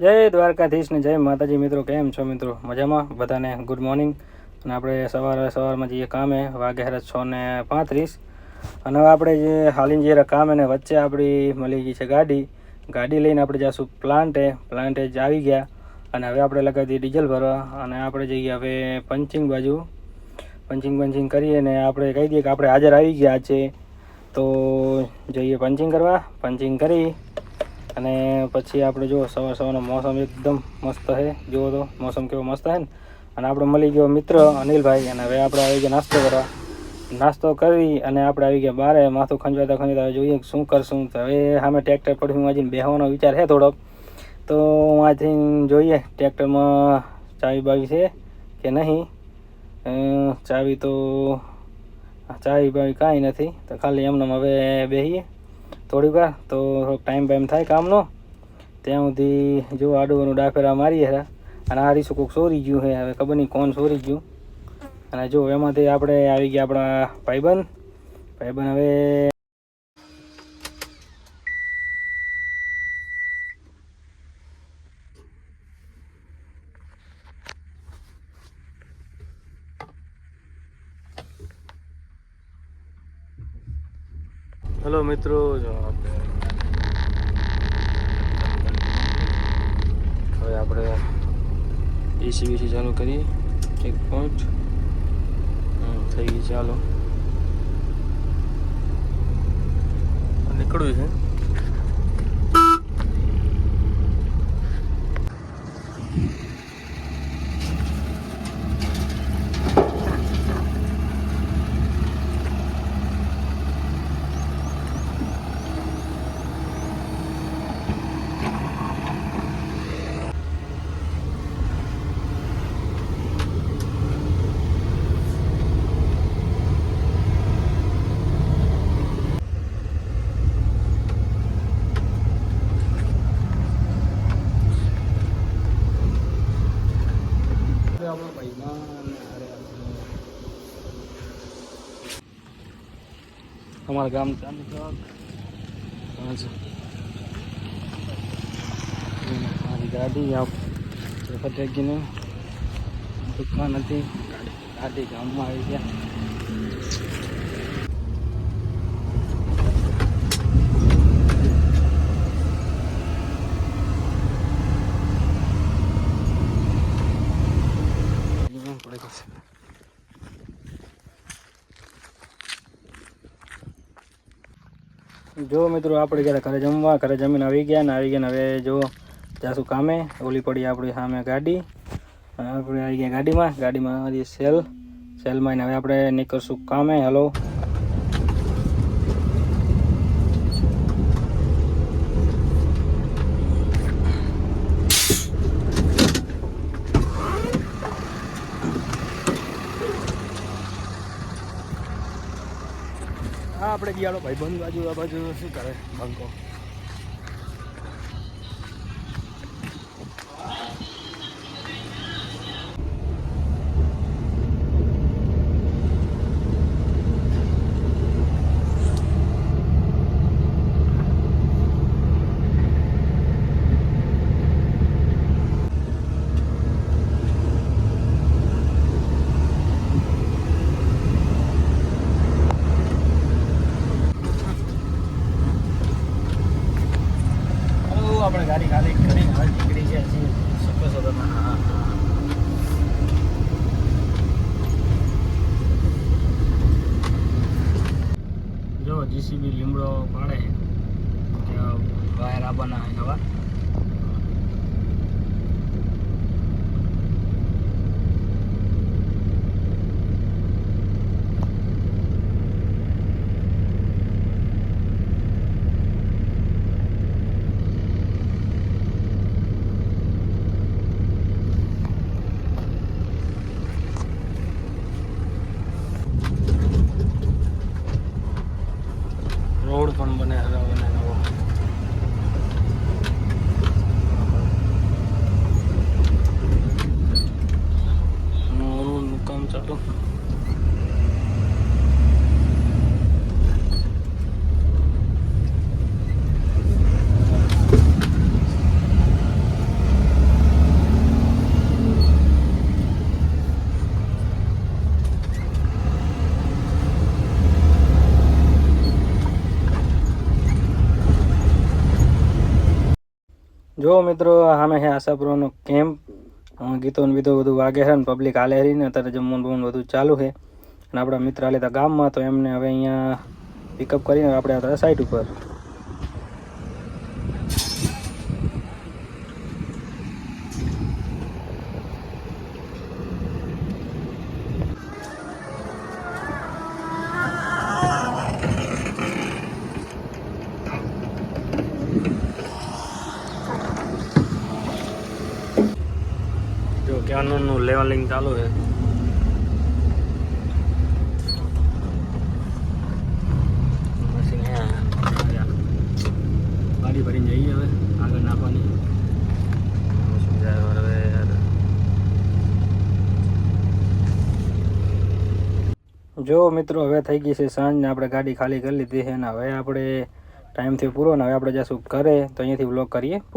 જય દ્વારકાધીશ ને જય માતાજી મિત્રો, કેમ છો મિત્રો? મજામાં? બધાને ગુડ મોર્નિંગ અને આપણે સવારે સવારમાં જઈએ કામે વાગે હરે છ ને પાંત્રીસ. અને હવે આપણે જે હાલીને જઈએ કામે ને વચ્ચે આપણી મળી ગઈ છે ગાડી. ગાડી લઈને આપણે જઈશું પ્લાન્ટે. પ્લાન્ટે જ આવી ગયા. અને હવે આપણે લગાવી દઈએ ડીઝલ ભરવા. અને આપણે જઈએ હવે પંચિંગ બાજુ. પંચિંગ પંચિંગ કરીએ ને આપણે કહી દઈએ કે આપણે હાજર આવી ગયા છે. તો જઈએ પંચિંગ કરવા. પંચિંગ કરી. અને પછી આપણે જો સવાર સવારનો મોસમ એકદમ મસ્ત છે. જુઓ તો, મોસમ કેવો મસ્ત છે ને? અને આપણે મળી ગયો મિત્ર અનિલભાઈ, અને હવે આપણે આવી ગયા નાસ્તો કરવા. નાસ્તો કરી અને આપણે આવી ગયા બારે, માથું ખંજવાતા ખંજવાતા જોઈએ શું કરશું. હવે સામે ટ્રેક્ટર પડ્યું વાંચીને બેહવાનો વિચાર છે થોડોક. તો આથી જોઈએ, ટ્રેક્ટરમાં ચાવી બાવી છે કે નહીં? ચાવી તો, ચાવી બાવી કાંઈ નથી. તો ખાલી એમને હવે બેસીએ થોડીક વાર, તો ટાઈમ બાઈમ થાય કામનો. ત્યાં સુધી જો આડું ડાફેરા મારીએ હતા અને આ રીસું કોઈક સોરી ગયું છે હવે ખબર નહીં કોણ સોરી ગયું. અને જો એમાંથી આપણે આવી ગયા આપણા ભાઈબંધ. ભાઈબંધ હવે હેલો મિત્રો. હવે આપણે એસી બીસી ચાલુ કરીએ. એક પોઈન્ટ થઈ ગઈ. ચાલો. નીકળ્યું છે આપણો ભાઈબંધ અરે અમારા ગામ મારી ગાડી આ ફટેકીને દુકાન હતી. ગાડી ગામમાં આવી ગયા. જો મિત્રો, આપણે ગયા ઘરે જમવા, ઘરે જમીને આવી ગયા ને આવી ગયા હવે જો જાશું કામે, ઓલી પડી આપણી સામે ગાડી. આપણે આવી ગયા ગાડીમાં. ગાડીમાં સેલ, સેલમાં હવે આપણે નીકળશું કામે. હેલો આપણે ગયા ભાઈ બંધ બાજુ આ બાજુ શું કરે? બંકો હલો આપણે ગાડી ખાલી કરીને હવે નીકળી છે હજી છો હા જો જીસીબી લીમડો પાડે. ત્યાં વાયર આવવાના નવા. মানে જો મિત્રો સામે છે આશાપુરાનો કેમ્પ ગીતો બીતો બધું વાગે છે ને પબ્લિક હાલે રહી ને અત્યારે જમવાનું બમવાનું બધું ચાલુ છે. અને આપણા મિત્ર હાલે હતા ગામમાં, તો એમને હવે અહીંયા પિકઅપ કરીને આપણે સાઈડ ઉપર જો ક્યારનું લેવલિંગ ચાલુ છે. ગાડી ભરીને જઈએ હવે આગળ નાખવાની. મશીન જાય હવે યાર. જો મિત્રો હવે થઈ ગઈ છે સાંજ ને આપણે ગાડી ખાલી કરી લીધી છે ને હવે આપણે ટાઈમથી પૂરો ને હવે આપણે જશું ઘરે. તો અહીંયાથી વ્લોગ કરીએ. પૂરો